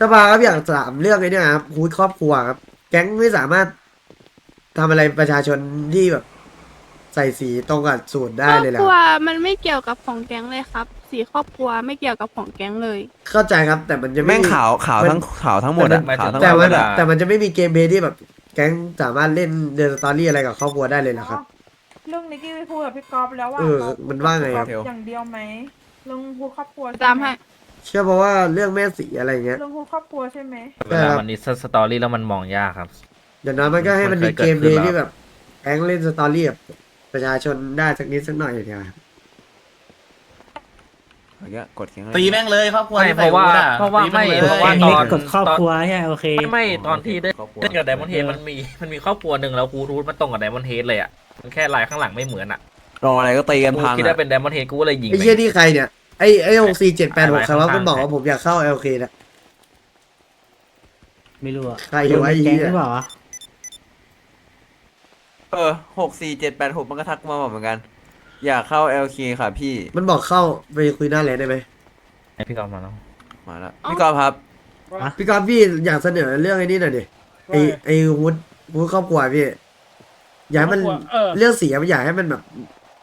สภาครับอยากถามเรื่องไอ้เนี่ยครับฮูดครอบครัวครับ แก๊งไม่สามารถทำอะไรประชาชนที่แบบ ใส่สีตรงกับสูตรคได้รอบเลยเหรคอรัวครับมันไม่เกี่ยวกับของแก๊งเลยครับ สีครอบครัวไม่เกี่ยวกับของแก๊งเลย เข้าใจครับ แต่มันจะไม่แม่งขาวขาวมันทั้งขาวทั้งหมดอะหมายถึงขาวทั้งแต่หมมันดอะ แต่มันจะไม่มีเกมเพลย์ที่แบบ แก๊งสามารถเล่นเดินสตอรี่อะไรกับครอบครัวได้เลยเหรอครับ เรื่องนี้กี้ไปพูดกับพี่กอฟแล้วว่าเออมันว่าไงครับ อย่างเดียวไหมเรื่องพูดครอบครัวตามให้ เชื่อเพราะว่าเรื่องแม่สีอะไรเงี้ยเรื่องพูดครอบครัวใช่ไหมเวลามันนิสสตอรี่แล้วมันมองยากครับ อย่างน้อยมันก็ให้มันมีมันเคเกยมเกิดเพลย์ขึ้นที่แล้วแบบแก๊งเล่นสตอรี่กับประชาชนได้สักนิดสักหน่อยเดียวครับอย่างเงี้ยกดแข็งตีแม่งเลยครอบครัวไม่ที่เพราะว่าใส่เพราะว่าตีแม่งไม่เลยเพราะว่าอันตนี้อนกดครอบครัวใช่ไหมโอเคไม่ไม่ตอนที่ได้ครอบครัวเล่นกับไดมอนเฮดมันมีมันมีครอบครัวหนึ่งแล้วกูรูทมันตรงกับไดมอนเฮดเลยอะมันแค่ลายข้างหลังไม่เหมือนอะรออะไรก็ตีกันกูพังคิดอะว่าเป็นไดมอนเฮดกูก็เลยยิงไอ้ไปเชี่ยนี่ใครเนี่ย ไอ้ไอ้หกสี่เจ็ดแปดหกอะไรใครว่าข้างๆมันบอกว่าผมอยากเข้าเอลเคนะไม่รู้อะใครวะไอ้แก๊งเหี้ยหรือเปล่าวะเออหกสี่เจ็ดแปดหกมันก็ทักมาบอกเหมือนกัน อยากเข้า LK ค่ะพี่มันบอกเข้าไปคุยหน้าแลนได้ไหมให้พี่กอฟมาแล้วมาแล้วอ๋อพี่กอล์ฟครับพี่กอฟพี่อยากเสนอเรื่องไอ้นี่หน่อยดิไอ้ไอ้วุฒิวุฒิครอบครัวพี่อยากให้มันเออเรื่องเสียมันอยากให้มันแบบ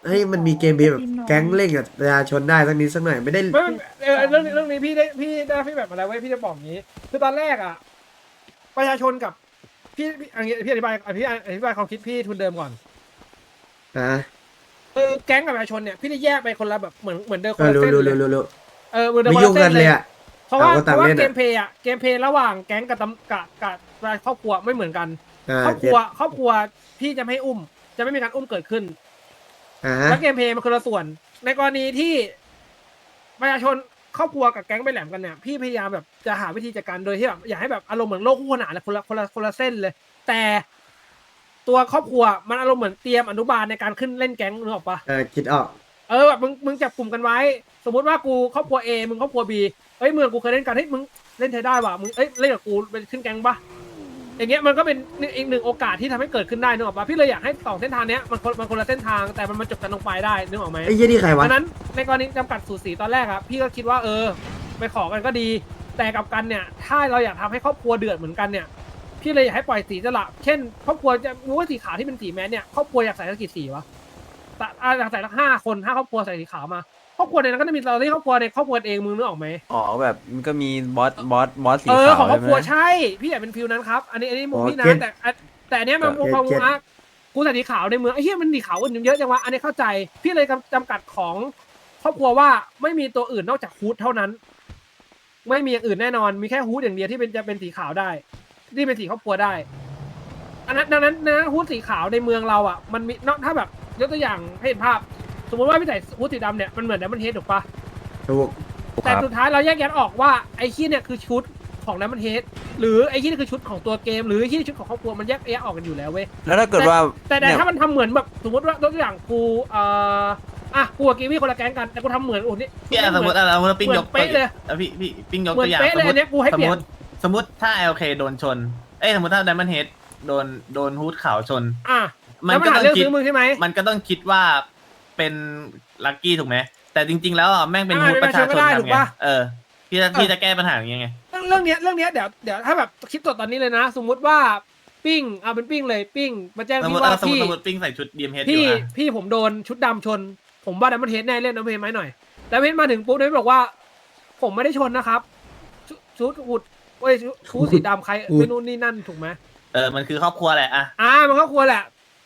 ให้มันมีเกมเพลย์แบบแก๊งเล่นกับประชาชนได้สักนิดสักหน่อยไม่ได้ ไม่เออเรื่องนี้เรื่องนี้พี่ได้พี่ได้พี่แบบมาแล้วเว้ยพี่จะบอกอย่างนี้ คือตอนแรกอะ ประชาชนกับพี่พี่อันนี้พี่อธิบายอธิบายอธิบายความคิดพี่ทุนเดิมก่อนอ่าคือแก๊งกับประชาชนเนี่ยพี่ได้แยกไปคนละแบบเหมือนเหมือนเดิมคเอนอละรู้เส้นรู้เลรู้ยรู้รู้เออเหมือนเดิมไม่คนยุ่งละเส้กันนเลเลยยอะเพราะว่าต่างคนเพราะว่าต่างเล่นอะ เกมเพลย์อะเกมเพลย์ระหว่างแก๊งกับตำกับกับครอบครัวไม่เหมือนกัน อ่าครอบคเจ็ดรัวครอบครัวพี่จะไม่ให้อุ้ม จะไม่มีการอุ้มเกิดขึ้น อ่าฮะแล้วเกมเพลย์มันคนละส่วน ในกรณีที่ประชาชนครอบครัวกับแก๊งไปแหลมกันเนี่ยพี่พยายามแบบจะหาวิธีจัดการโดยที่แบบอยากให้แบบอารมณ์เหมือนโลกคู่ขนานเลยคนละคนละคนละเส้นเลย แต่ตัวครอบครัวมันอารมณ์เหมือนเตรียมอนุบาลในการขึ้นเล่นแก๊งนึกออกปะ เออคิดออกเออแบบมึงมึงจับกลุ่มกันไว้ สมมติว่ากูครอบครัว A มึงครอบครัว B เอ้ยเมืองกูเคยเล่นกันเฮ้ยมึงเล่นไทยได้ว่ะมึงเอ้ยเล่นกับกูไปขึ้นแก๊งปะ อย่างเงี้ยมันก็เป็นอีกหนึ่งโอกาสที่ทำให้เกิดขึ้นได้นึกออกปะพี่เลยอยากให้สองเส้นทางเนี้ยมันคนมันคนละเส้นทางแต่มันมาจบกันตรงปลายได้นึกออกไหมไอ้เหี้ยนี่ใครวะ ดังนั้นในกรณีจำกัดสูสีตอนแรกอะพี่ก็คิดว่าเออไปขอกันก็ดี แต่กลับกันเนี่ยถ้าเราอยากทำให้ครอบครัวเดือดเหมือนกันเนี่ยพี่เลยอยากให้ปล่อยสีสละเช่นครอบครัวจะรู้ว่าสีขาวที่เป็นสีแมสเนี่ยครอบครัวอยากใส่สักกี่สีวะแต่อะอยากใส่สักห้าคนห้าครอบครัวใส่สีขาวมา ครอบครัวในนั้นก็จะมีเราที่ครอบครัวในครอบครัวเองมึงนึกออกไหมอ๋อแบบมันก็มีบอสบอสบอสสีเออขาวของครอบครัวใช่ไหมใช่ พี่อยากเป็นฟิลนั้นครับ อันนี้อันนี้มุมอ๋อพี่นะเก็ตแต่อะแต่อันเนี้ยมันมุมเก็ตความมุเก็มตอะกูใส่สีขาวในเมืองไอ้เหี้ยมันสีขาวอื่นเยอะจังวะอันนี้เข้าใจ พี่เลยจำจำกัดของครอบครัวว่าไม่มีตัวอื่นนอกจากฮูดเท่านั้น ไม่มีอย่างอื่นแน่นอนมีแค่ฮูดอย่างเดียวที่เป็นจะเป็นสีขาวได้ที่เป็นสีครอบครัวได้ อันนั้นดังนั้นนะฮูดสีขาวในเมืองเราอะ มันมีนอกถ้าแบบยกตัวอย่างให้เห็นภาพ สมมติว่าพี่ใส่ฮูดสีดำเนี่ยมันเหมือนดัมเบิลเฮดถูกปะถูกแต่สุดท้ายเราแยกแยะออกว่าไอ้ขี้เนี่ยคือชุดของดัมเบิลเฮดหรือไอ้ขี้นี่คือชุดของตัวเกม หรือไอ้ขี้นี่ชุดของครอบครัวมันแยกแยะออกกันอยู่แล้วเว้ยแล้วถ้าเกิดว่าแต่แต่เนี่ยถ้ามันทำเหมือนแบบสมมติว่ายกตัวอย่างกูเอ่ออะกูกับกีวีคนละแก๊งกันแต่กูทำเหมือนโอ้นี่พี่อะสมมติอะสมมติปิ้งยกเหมือนเป๊ะเลยอะพี่พี่ปิ้งยกเหมือตัวนอย่างเป๊ะสเลมยมอันติเนี้ยกูให้สเปมลี่ยมนติสมมติถ้า LK โดนชนเอ้ยสมมติถ้า Diamond Head โดนโดนฮูดขาวชน อะมัแล้วนมันก็หาต้องเรื่องคิดซื้อมึงใช่ไหมมันก็ต้องคิดว่า เป็นลัคกี้ถูกไหมแต่จริง ๆ แล้วอะแม่งเป็นฮูดประชาชนทำไงเออพี่จะพี่จะแก้ปัญหาอย่างเงี้ยเรื่องเนี้ยเรื่องเนี้ยเดี๋ยวเดี๋ยวถ้าแบบคิดตัวตอนนี้เลยนะ สมมุติว่าปิ้งเอาเป็นปิ้งเลยปิ้งมาแจ้งพี่ว่าพี่สมมติปิ้งใส่ชุด DMH อพี่ยู่อะพี่ผมโดนชุดดำชน ผมว่าดัมเบิลเฮดแน่เล่นดัมเบิลเฮดไหมหน่อยดัมเบิลเฮดมาถึงปุ๊บดัมเบิลบอกว่า ผมไม่ได้ชนนะครับ ชุดชุดเว้ยชุดสีดำใครไม่นู่นนี่นั่นถูกไหมเออมันคือครอบครัวแหละอะอ่ามันก็ครัวแหละ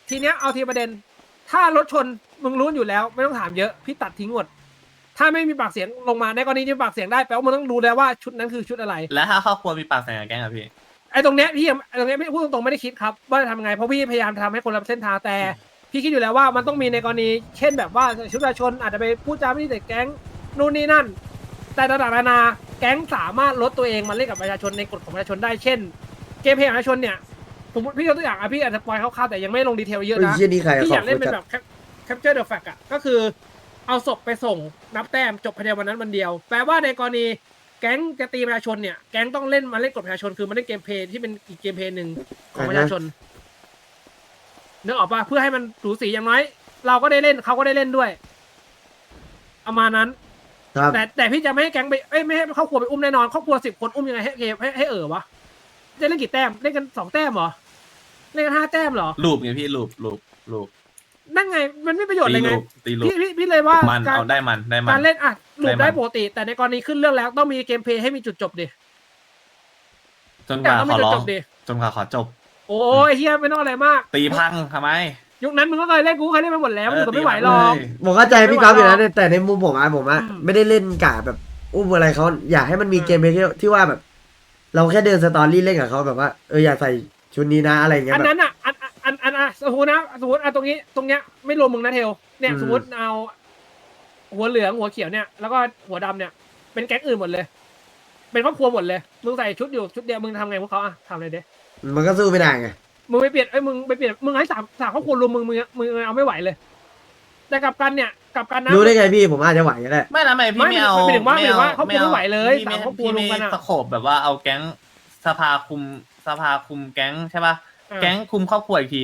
ทีเนี้ยเอาทีประเด็น ถ้ารถชนมึงรู้อยู่แล้ว ไม่ต้องถามเยอะพี่ตัดทิ้งหมด ถ้าไม่มีปากเสียงลงมาในกรณีที่มีปากเสียงได้แปลว่ามึงต้องรู้แล้วว่าชุดนั้นคือชุดอะไร แล้วถ้าครอบครัวมีปากเสียงกับแก๊งอะพี่ ไอ้ตรงเนี้ยพี่ยังไอ้ตรงเนี้ยพี่พูดตรงๆไม่ได้คิดครับว่าจะทำไงเพราะพี่พยายามทำให้คนละเส้นทางแต่ พี่คิดอยู่แล้วว่ามันต้องมีในกรณี เช่นแบบว่าชุดประชาชนอาจจะไปพูดจาไม่ดีใส่แก๊งนู่นนี่นั่น แต่ต่างๆนานาแก๊งสามารถลดตัวเองมาเล่นกับประชาชนในกฎของประชาชนได้เช่น เกมเพลย์ของประชาชนเนี่ย สมมติพี่ยกตัวอย่างอะพี่อาจจะปล่อยคร่าวๆแต่ยังไม่ลงดีเทลเยอะไอ้นะเหี้ยนี่ใครพี่ขออบยากเล่นคุเป็ณนจัแบดบ capture the fact อะก็คือเอาศพไปส่งนับแต้มจบภายในวันนั้นวันเดียว แปลว่าในกรณีแก๊งจะตีประชาชนเนี่ย แก๊งต้องเล่นมาเล่นกฎประชาชนคือมาเล่นเกมเพลย์ที่เป็นอีกเกมเพลย์หนึ่งของประชาชนนึกออกปะเพื่อให้มันสูสีอย่างน้อย เราก็ได้เล่นเขาก็ได้เล่นด้วยประมาณนั้น ครับแต่แต่พี่จะไม่ให้แก๊งไปเอ้ยไม่ให้ครอบครัวไปอุ้มแน่นอนครอบครัวสิบคนอุ้มยังไงให้เกมให้ให้เออวะจะเล่นกี่แต้มเล่นกันสองแต้มเหรอ เล่นกันห้าแต้มเหรอลูปไงพี่ลูปลูปลูปนั่นไงมันไม่ประโยชน์เลตียไงลูปตีลูปพี่พี่พี่เลยว่ามันการเอาได้มันได้มันการเล่นอะหลุดได้มันได้ปกติ แต่ในกรณีขึ้นเรื่องแล้วต้องมีเกมเพลย์ให้มีจุดจบดิจนกแต่ว่าต้องขมีอจุดร้อจงบดิจนกว่าขอจบ โอ้ยเฮียไม่ต้องอะไรมาก ตีพังทำไมยุคนั้นมึงก็เคยเล่นกูเคยเล่นมาหมดแล้วมึงก็ไม่ไหวหรอก ผมเข้าใจพี่ก๊อฟอยู่แล้วเนี่ยแต่ในมุมผมอะผมอะอืม ไม่ได้เล่นกะแบบอุ้มอะไรเขาอยากให้มันมีเกมเพลย์ที่ที่ว่าแบบ เราแค่เดินสตอรี่เล่นกับเขาแบบว่าเอออยากใส่ ชุดนี้นะอะไรอย่างเงี้ยอันแบบนั้นอะอันอันอันอันอะสมมตินะสมมติอะตรงนี้ตรงเนี้ยไม่รวมมึงนะเทลเนี่ยอืมสมมติเอา หัวเหลืองหัวเขียวเนี่ยแล้วก็หัวดำเนี่ย เป็นแก๊งอื่นหมดเลย เป็นครอบครัวหมดเลยมึงใส่ชุดอยู่ชุดเดียวมึงทำไงพวกเขาอะทำอะไรเด้มันก็สู้ไม่ได้ไงมึงไปเปลี่ยนเอ้ยมึงไปเปลี่ยนมึงให้สามสามครอบครัวรวมมึงมึงมึงเอาไม่ไหวเลย แต่กลับกันเนี่ยกลับกันนะรู้ได้ไงพี่ผมอาจจะไหวก็ได้ไม่นะไม่พี่ไม่ไม่เอาไม่ถึงว่าไม่ไม่ถึงว่าเอาครอบครัวไม่ไหวเลยพี่ไม่สามครอบครัวพี่ไม่รวมกันอะสโคบแบบว่าเอาแก๊งสภาคุม สภาคุมแก๊งใช่ป่ะอะแก๊งคุมครอบครัวอีกที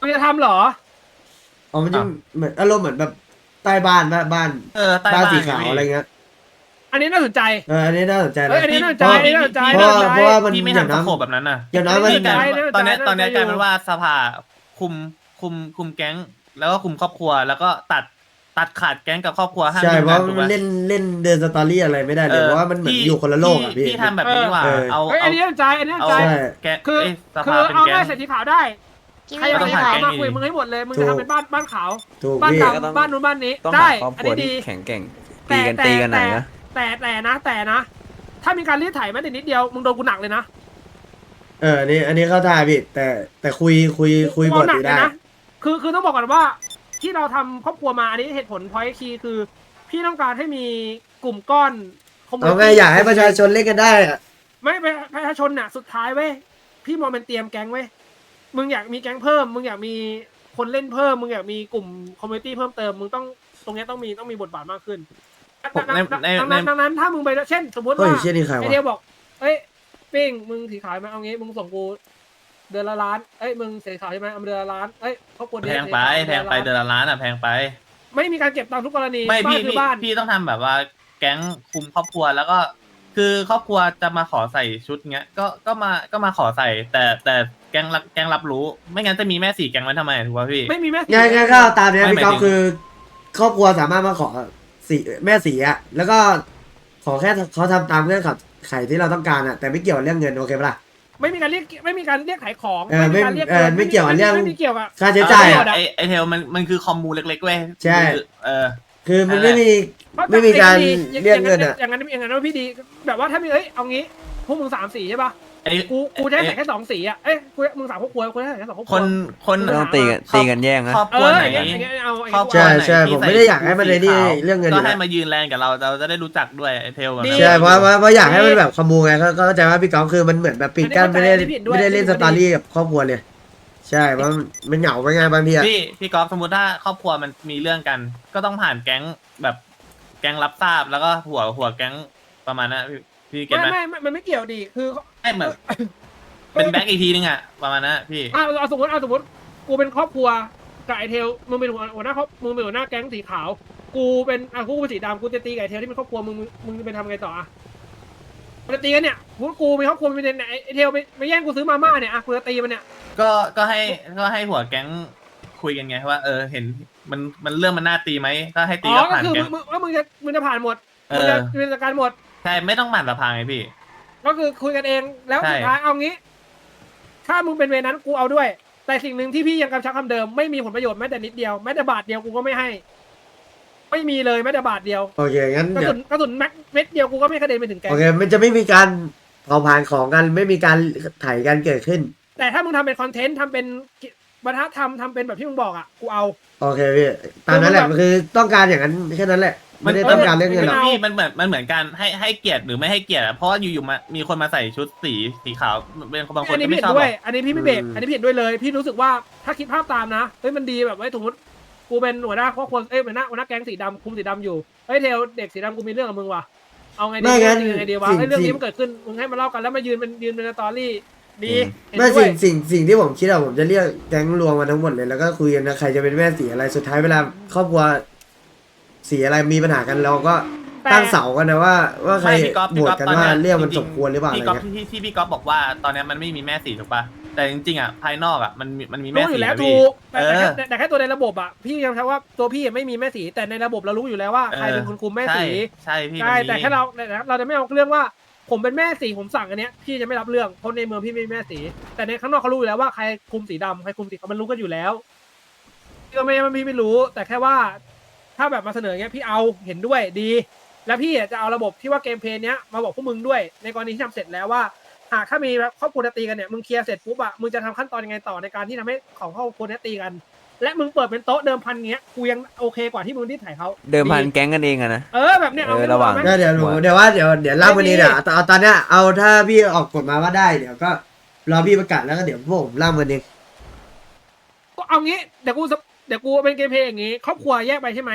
มึงจะทำเหรอ อ๋อมันจะอะ เหมือนอารมณ์เหมือนแบบใต้บ้านบ้านบ้านเออใต้บ้านบ้านสีขาวพี่อะไรเงี้ยอันนี้น่าสนใจ เอออันนี้น่าสนใจเฮ้นะยอันนี้น่าสนใจเพราะอันนี้น่าสนใจเพราะว่าน่าสนใจ เพราะว่ามันพี่ไม่อย่างทำสน้ำโคบแบบนั้นน่ะอย่างน้อยมันพี่กลายเป็นน่าสนใจตอนเนี้ยน่าสนใจตอนเนี้ยกลายอยู่เป็นว่าสภาคุมคุมคุมแก๊ง แล้วก็คุมครอบครัว แล้วก็ตัด ตัดขาดแก๊งกับครอบครัวห้ามใช่ยุ่งเพกัราะนถูกมันปะเล่นเล่นเดินสตอรี่อะไรไม่ได้เลยเพราะว่ามันเหมือนอยู่คนละโลกอะพี่พี่ทำแบบนี้ดีกว่า เออ เอาเฮ้ยอัเอานนี้น่าสนใจอันนี้น่าสนเอาใจ ใช่ แก๊งคือ เอ้ยสคืภาอเป็นเอาแก๊ได้งใส่สีขาวได้กินใครไม่อยากไหวสีขาวแก๊งมาดีคุยมึงให้หมดเลย มึงถูจะกทำเป็นบ้านบ้านขาว ถูกบ้านพี่ดำบ้านนู้นบ้านนี้ ต้องได้ หาครอบอันครัวนี้ที่ดี แข็งแกร่งแต่ตีกันแต่ตีกันไหนแต่นะแต่แต่นะแต่นะ ถ้ามีการรีดไถแม้แต่นิดเดียว มึงโดนกูหนักเลยนะเอออันนี้อันนี้เข้าท่าพี่แต่แต่คุยคุยคุยบกูทเอาหนัอกยู่เลได้ ยนะ คือคือต้องบอกก่อนว่า ที่เราทำครอบครัวมาอันนี้เหตุผลพอยคีย์คือ พี่ต้องการให้มีกลุ่มก้อน community เอาไงอยากให้ประชาชนเล่นกันได้อะไม่ประประชาชนน่ะ สุดท้ายเว้ยพี่มองเป็นเตรียมแก๊งเว้ยมึงอยากมีแก๊งเพิ่ม มึงอยากมีคนเล่นเพิ่ม มึงอยากมีกลุ่มคอมมูนิตี้เพิ่มเติมมึงต้องตรงเนี้ยต้องมีต้องมีบทบาทมากขึ้นผมดังในนั้นในดังนั้นในดังนั้นถ้ามึงไปเช่น สมมติเฮ้ยว่า เชี่ยนี่ใครไอวะเดียบอก เอ้ย ปิ้ง มึงสีขาวไหมเอางี้ มึงส่งกู เดือนละล้าน เอ้ยมึงสีขาวใช่ไหมเอามาเดือนละล้าน เอ้ยครอบครัวแพเนี้ยงไปสีขาวแพงไปเดือนละล้านอะแพงไป ไม่มีการเก็บตังค์ทุกกรณีไม่บ้าพี่นคือพี่บ้าน พี่ต้องทำแบบว่าแก๊งคุมครอบครัวแล้วก็ คือครอบครัวจะมาขอใส่ชุดเงี้ยก็ก็มาก็มาขอใส่ แต่แต่แก๊งรับแก๊งรับรู้ ไม่งั้นจะมีแม่สี่แก๊งไว้ทำไมถูกป่ะพี่ ไม่มีแม่สีง่ายง่ายก็ตามเนี้ยไม่พี่ก๊อฟหมายถึง คือ ครอบครัวสามารถมาขอสีแม่สีอะแล้วก็ขอแค่เขาทำตามเงื่อนไขที่เราต้องการอะแต่ไม่เกี่ยวกับเรื่องเงินโอเคปะล่ะ ไม่มีการเรียกไม่มีการเรียกขายของเออไม่การเรียกเออไม่เกี่ยวกับเรื่อง ไม่มีเกี่ยวกับค่าใช้จ่ายอะ ไอไอเทลมันมันคือคอมมูเล็กๆเว้ยใช่คือเออ คือมันนั่นแหไม่ละมี ไม่มีการเรียกเงินอะ อย่างนั้นอย่างนั้นว่าพี่ดี แบบว่าถ้ามีเอ้ยเอางี้พวกมึงสามสีใช่ป่ะ ไอกูกูจะให้ใส่แค่สองสีอะเอ้ยกูมึงสามครอบครัวกูจะให้ใส่แค่สองครอบคครัวนคนไม่ต้องตีกันครอบตีกันแย่งนะ ครอบเอครัวอไหน อย่างเงี้ยอย่างเงี้ยเอาอย่างครอบเงี้ยครัว ใช่ใช่ผมไม่ได้อยากให้มันเลยนี่เรื่องเงินอก็ยู่ให้แล้วมายืนแลนกับเราเราจะได้รู้จักด้วยไอเทลแบบดีนั้นใช่เพราะว่าเพราะอยากให้มันแบบขโมยไงก็ก็เข้าใจว่าพี่ก๊อฟคือมันเหมือนแบบปิดกั้นไม่ได้อันนี้เข้าใจไม่ได้เล่นอัสนนี้ตอดีรี่กับครอบครัวเลยใช่เพราะมันมันเหงาไปไงบางทีอะ พี่พี่กอล์ฟสมมติถ้าครอบครัวมันมีเรื่องกัน ก็ต้องผ่านแก๊งแบบแก๊งรับทราบแล้วก็หัวหัวแก๊งประมาณนั้นพี่ พี่เก็ตไม่ไหมไม่ไม่มันไม่เกี่ยวดีคือไม่เหมือนเป็นแบ็กอีกทีนึงอะประมาณนั้นอะพี่ อะเอาสมมติเอาสมมติกูเป็นครอบครัวกับไอเทลมึงเป็นหัวหัวหน้าครอบมึงเป็นหัวหน้าแก๊งสีขาว กูเป็นอะกูเป็นสีดำกูจะตีกับไอเทลที่เป็นครอบครัวมึงมึงมึงจะเป็นทำไงต่ออะมันจะตีกันเนี่ยพูดกูมีครอบครัวมีเนไอเทลไปไปแย่งกูซื้อมาม่าเนี่ยอะกูจะตีมันเนี่ยก็ก็ให้ก็ให้หัวแก๊งคุยกันไงว่าเออเห็นมันมันเรื่องมันน่าตีไหมก็ให้ตีอ๋อก็ก็ผ่านคือแก๊มึงงมึงว่ามึงจะมึงจะผ่านหมดเอมึงอจะมึงจะจัดการหมด ใช่ไม่ต้องผ่านสภาไงพี่ ก็คือคุยกันเองแล้วใช่ สุดท้ายเอางี้ ถ้ามึงเป็นเวรนั้นกูเอาด้วย แต่สิ่งหนึ่งที่พี่ยังกำชับคำเดิมไม่มีผลประโยชน์แม้แต่นิดเดียวแม้แต่บาทเดียวกูก็ไม่ให้ ไม่มีเลยแม้แต่บาทเดียวโอเคงั้นกระเดี๋ยสุวนกระสุนแม็กเม็ดเดียวกูก็ไม่กระเด็นไปถึงแกโอเคมันจะไม่มีการเผาผลาญของกันไม่มีการไถ่กันเกิดขึ้น แต่ถ้ามึงทำเป็นคอนเทนต์ทำเป็นวัฒนธรรมทำเป็นแบบที่มึงบอกอะกูเอา โอเคพี่ตามนั้นแหละคือต้องการอย่างนั้นแค่นั้นแหละ ไม่ได้ต้องการเรื่องเงินหรอกอาพี่มันเหมือนมันเหมือนการให้ให้เกียรติหรือไม่ให้เกียรติอะเพราะว่าอยู่ๆมามีคนมาใส่ชุดสีสีขาวเป็นบางคนอันนี้ก็พี่ไม่เห็ชอนบด้วหรย อกอันนี้พี่ไม่เบรกอืมอันนี้พี่เห็นด้วยเลย พี่รู้สึกว่าถ้าคิดภาพตามนะ เฮ้ยมันดีแบบว่าสมมติกูเป็นหัวหน้าครอบครัวเอ้ยหัวหน้าหัวหน้าแก๊งสีดำคุมสีดำอยู่ เฮ้ยเทลเด็กสีดำกูมีเรื่องกับมึงว่ะ เอาไงดีไม่งั้นยังไงดีวะสิ่ง เฮ้ยเรื่องสิ่นี้งมันเกิดขึ้น มึงให้มาเล่ากันแล้วมายืนเป็นยืนเป็นสตอรี่ ดีอืมเห็นไม่ด้วสิ่ย งสิ่งสิ่งที่ผมคิดอะผมจะเรียกแก๊งรวมมาทั้งหมดเลยแล้วก็คุยกันนะใครจะเป็นแม่สีอะไรสุดท้ายเวลาครอบครัว สีอะไรมีปัญหากันเราก็แต่ตั้งเสากันนะว่า ว่าใครไม่พี่ก๊อฟโหพี่วก๊ตอฟกันตอนว่าเนี้ยเรื่องมันจสงๆมควรหรือเปล่าอะไรพี่ก๊อฟเงี้ยที่ที่พี่ก๊อฟบอกว่าตอนเนี้ยมันไม่มีแม่สีถูกป่ะแต่จริงๆอะภายนอกอะมันมีมันมีแม่รู้อสียู่แล้วนะถูพี่ กแต่แต่แค่เออแต่แต่แค่ตัวในระบบอะพี่ยังใช้ว่าตัวพี่ไม่มีแม่สีแต่ในระบบเรารู้อยู่แล้วว่าใครเป็นคนคุมแม่สีใช่ใช่พี่ใช่มันมีแต่แค่เราแต่เราจะไม่เอาเรื่องว่า ผมเป็นแม่สีผมสั่งอันเนี้ยพี่จะไม่รับเรื่องเพราะในเมืองพี่ไม่มีแม่สี แต่ในข้างนอกเขารู้อยู่แล้วว่าใครคุมสีดำใครคุมสีขาวมันรู้กันอยู่แล้วพี่ก็ไม่ไม่พี่ไม่รู้ แต่แค่ว่า ถ้าแบบมาเสนออย่างเงี้ยพี่เอาเห็นด้วยดี แล้วพี่จะเอาระบบที่ว่าเกมเพลย์เนี้ยมาบอกพวกมึงด้วย ในกรณีที่ทำเสร็จแล้วว่าหากถ้ามีแบบครอบครัวจะตีกันเนี่ยมึงเคลียร์เสร็จปุ๊บอะมึงจะทำขั้นตอนยังไงต่อในการที่ทำให้ของครอบครัวเนี้ยตีกัน และมึงเปิดเป็นโต๊ะเดิมพันเงี้ยกูยังโอเคกว่าที่มึงที่ถ่ายเขาเดิมพันแก๊งกันเองอะนะ เออแบบเนี้ยเอาเออไม่ระหว่างไหมก็เดี๋ยวหนูเดี๋ยวว่าเดี๋ยวเดี๋ยวเล่าวันนี้เดี๋ยวเอาเอาตอนเนี้ยเอาถ้าพี่ออกกฎมาว่าได้เดี๋ยวก็รอพี่ประกาศแล้วก็เดี๋ยวพวกผมเล่าวันเอง ก็เอางี้เดี๋ยวกูส เดี๋ยวกูเป็นเกมเพลย์อย่างงี้ครอบครัวแยกไปใช่ไหม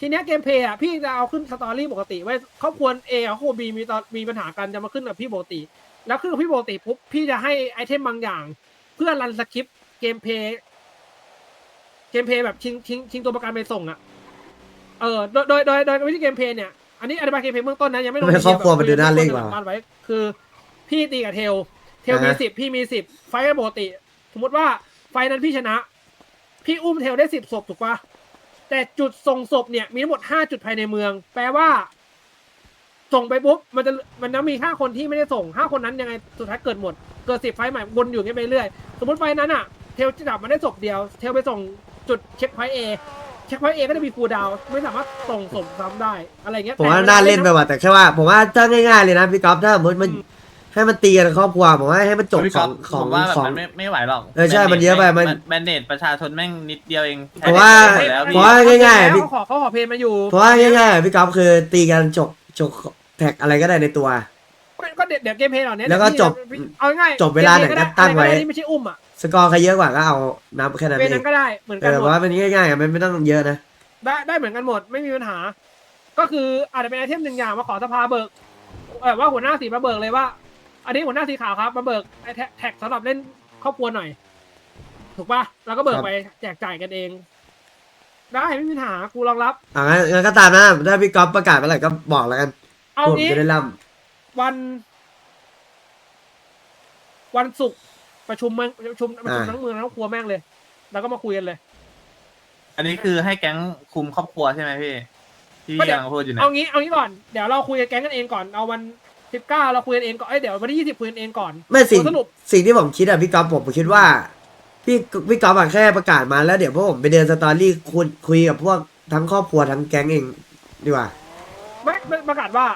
ทีเนี้ยเกมเพลย์อะพี่จะเอาขึ้นสตอรี่ปกติไว้ครอบครัวเอกับครอบครัวบีมีตอนมีปัญหากันจะมาขึ้นกับพี่ปกติ แล้วขึ้นกับพี่ปกติปุ๊บพี่จะให้ไอเทมบางอย่าง เพื่อรันสคริปต์เกมเพลย์เกมเพลย์แบบชิงชิงชิงตัวประกันไปส่งอะเออโดยโดยโดยโดยวิธีเกมเพลย์เนี่ยอันนี้อธิบายเกมเพลย์เบื้องต้นนะยังไม่ลงไม่ครอบครัวมันดูน่าเล่นกว่าบ้านไว้คือ พี่ตีกับเทลเทลมีอ่าฮะสิบพี่มีสิบไฟท์กันปกติ สมมติว่าไฟท์นั้นพี่ชนะ พี่อุ้มเทลได้สิบศพถูกปะแต่จุดส่งศพเนี่ยมีทั้งหมดห้าจุดภายในเมือง แปลว่า ส่งไปปุ๊บมันจะมันจะมีห้าคนที่ไม่ได้ส่งห้าคนนั้นยังไงสุดท้ายเกิดหมด เกิดสิบไฟท์ใหม่วนอยู่อย่างเงี้ยไปเรื่อยสมมติไฟท์นั้นอะ เทลจับมาได้ศพเดียว เทลไปส่งจุดเช็คไฟท์เอเช็คไฟท์เอก็จะมีฟูลดาวน์ไม่สามารถส่งศพซ้ำได้อะไรเงี้ยผมว่าแต่น่าเล่นไปว่ะแต่แค่ว่า ผมว่าถ้าง่ายๆเลยนะพี่ก๊อฟถ้าสมมติมัน ให้มันตีกันในครอบครัวผมว่าให้มันจบพี่ขก๊อองฟของผมว่าแบบของ มันไม่ไม่ไหวหรอกเออใช่มันเยอะไปมันแมนเนตประชาชนแม่งนิดเดียวเองเพราะว่า ใช้ได้หมดแล้วเพพี่ราะว่าง่ายๆพี่ เขาขอเขาขอเพลงมาอยู่เพราะว่าง่ายๆพี่ก๊อฟคือตีกันจบจบแท็กอะไรก็ได้ในตัว ก็เดี๋ยวเดี๋ยวเกมเพลย์เหล่านี้แล้วก็จบเอาง่ายจบเวลาไหนก็ตั้งไว้อะรก็ด้ที่ไม่ใช่อุ้มอะสกอร์ใครเยอะกว่าก็เอานับแค่นั้นเวเอนั้งนก็ได้เหมือนเอกันอหเพมดราะว่ามันง่ายๆอะมันไม่ต้องเยอะนะ ได้ได้เหมือนกันหมดไม่มีปัญหา ก็คืออาจจะเป็นไอเทมหนึ่งอย่างมาขอสภาเบิกแบบว่าหัวหน้าสีมาเบิกเลยว่า อันนี้หัวหน้าสีขาวครับ มาเบิกไอแท็กแท็กสำหรับเล่นครอบครัวหน่อย ถูกปะเราก็เบิกไปแจกจ่ายกันเอง ได้ไม่มีปัญหากูรองรับ อ่างั้นงั้นก็ตามนะถ้าพี่ก๊อฟประกาศเมื่อไหร่ก็บอกแล้วกันเอาผมงี้จะได้ล่วัน วันศุกร์ประชุมเมืองประชุมประชุมทั้งเมืองทั้งครัวแม่งเลย แล้วก็มาคุยกันเลย อันนี้คือให้แก๊งคุมครอบครัวใช่ไหมพี่ ที่ก็เดี๋ยวยังพูดอยู่เนี่ยเอางี้เอางี้ก่อน เดี๋ยวเราคุยกับแก๊งกันเองก่อน เอาวัน สิบเก้าเราคุยกันเองก่อนเอ้ยเดี๋ยววันที่ยี่สิบคุยกันเองก่อนำไม่สิ่งสรุปสิ่งที่ผมคิดอะพี่ก๊อฟผมคิดว่า พี่พี่ก๊อฟอะแค่ประกาศมาแล้วเดี๋ยวพวกผมไปเดินสตอรี่คุยคุยกับพวกทั้งครอบครัวทั้งแก๊งเองดีกว่าไม่ไม่ประกาศว่า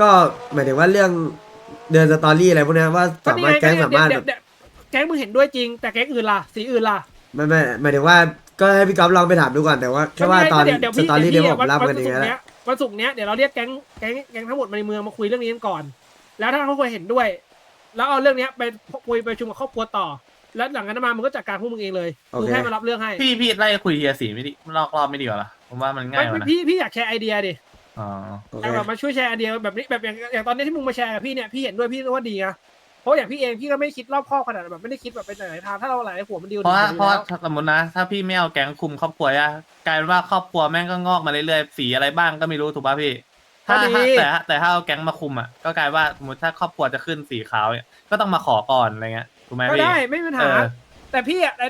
ก็หมายถึงว่าเรื่องเดินสตอรี่อะไรพวกเนี้ยว่าสามารถแก๊งสามารถเดี๋แบยวบเดี๋ยวแก๊งมึงเห็นด้วยจริง แต่แก๊งอื่นล่ะสีอื่นล่ะไม่ไม่หมายถึงว่าก็ให้พี่ก๊อฟลองไปถามดูก่อนแต่ว่าแค่ว่าตอนเดี๋ยวเดี๋ยวสพี่ตอรี่เดี๋เดี๋ยยววผมวันรับวันกันเอศุงกร์แล้เนี้วย วันศุกร์เนี้ยเดี๋ยวเราเรียกแก๊งแก๊งแก๊งทั้งหมดมาในเมืองมาคุยเรื่องนี้กันก่อน แล้วถ้าเขาคุยเห็นด้วย แล้วเอาเรื่องเนี้ยไปคุยไปประชุมกับครอบครัวต่อ แล้วหลังจากนั้นมามึงก็จัดการพวกมึงเองเลยกูแค่มารับเรื่องให้พี่พี่ไล่คุยทีละสีไม่ดีรอบรอบไม่ดีกว่าเหรอผมว่ามันง่ายกไม่ว่านะพี่พี่อยากแชร์ไอเดียดิอ๋อโอเคแต่แบบมาช่วยแชร์ไอเดียแบบนี้แบบอย่างอย่างตอนนี้ที่มึงมาแชร์กับพี่เนี่ยพี่เห็นด้วยพี่ว่าดีนะ เพราะอย่างพี่เองพี่ก็ไม่คิดรอบคอบขนาดแบบไม่ได้คิดแบบไปไหนทางถ้าเราหลายหัวมันดีลเพราะว่าดีเพราะว่าแล้วสมมตินะ ถ้าพี่ไม่เอาแก๊งคุมครอบครัวอะกลายเป็นว่าครอบครัวแม่งก็งอกมาเรื่อยๆสีอะไรบ้างก็ไม่รู้ถูกป่ะพี่ถ้าก็ดีถ้าแต่แต่ถ้าเอาแก๊งมาคุมอะก็กลายว่าสมมติถ้าครอบครัวจะขึ้นสีขาวเนี่ยก็ต้องมาขอก่อนอะไรเงี้ยถูกไหมก็พี่ได้ไม่มีปัญเอหาอแต่พี่อะใน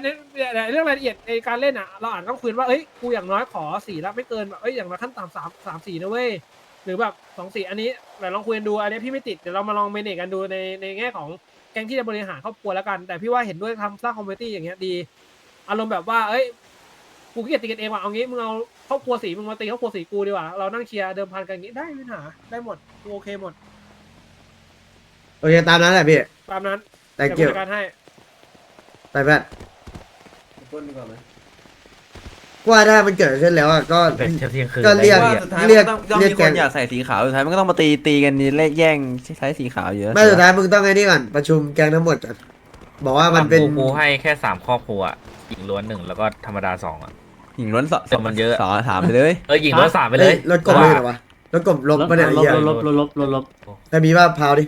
ในเรื่องรายละเอียดในการเล่นอะ เราอ่านต้องคุยว่าเอ้ยกูอย่างน้อยขอสีละไม่เกินแบบเอ้ยอย่างน้อยขั้นต่ำสามสามสีนะเว้ย หรือแบบสองสีอันนี้แต่ลองคุยกันดูอันนี้พี่ไม่ติดเดี๋ยวเรามาลองเมเนจกันดูในในแง่ของแก๊งที่จะบริหารครอบครัวแล้วกัน แต่พี่ว่าเห็นด้วยทำสร้างคอมมูนิตี้อย่างเงี้ยดี อารมณ์แบบว่า เอ้ยกูขี้เกียจตีกันเองว่ะเอางี้มึงเอาครอบครัวสีมึงมาตีครอบครัวสีกูดีกว่าเรานั่งเชียร์เดิมพันกันอย่างงี้ได้ไม่มีปัญหาได้หมดกูโอเคหมดโอเคตามนั้นแหละพี่ตามนั้นแต่เดี๋ยวเกี่ยวจัดการให้ไปแพทย์ว่า ถ้ามันเกิดขึ้นแล้วอะก็ เป็นเที่ยงเที่ยงคืนก็เรียก ว่าสุดท้ายเรียกมันต้องต้องเรียกมีคแก๊นงอยากใส่สีขาวสุดท้ายมันก็ต้องมาตีตีกันนี่แย่งใช้สีขาวอยู่แล้วไม่สุดท้ายมึงต้องไอ้นี่ก่อนประชุมแก๊งทั้งหมดก่อนบอกว่ามันเป็น กูกูให้แค่สามครอบครัวหญิงล้วนหนึ่งแล้วก็ธรรมดาสองอะ หญิงล้วนสองแต่มันเยอะ สองถามไปเลย เออหญิงล้วนสามไปเลยอ้รถกบเลยเหรอวะรถกบลบปะเนี่ยไอ้เหี้ยลบลบลบลบลบแต่มีว่าพาวดิ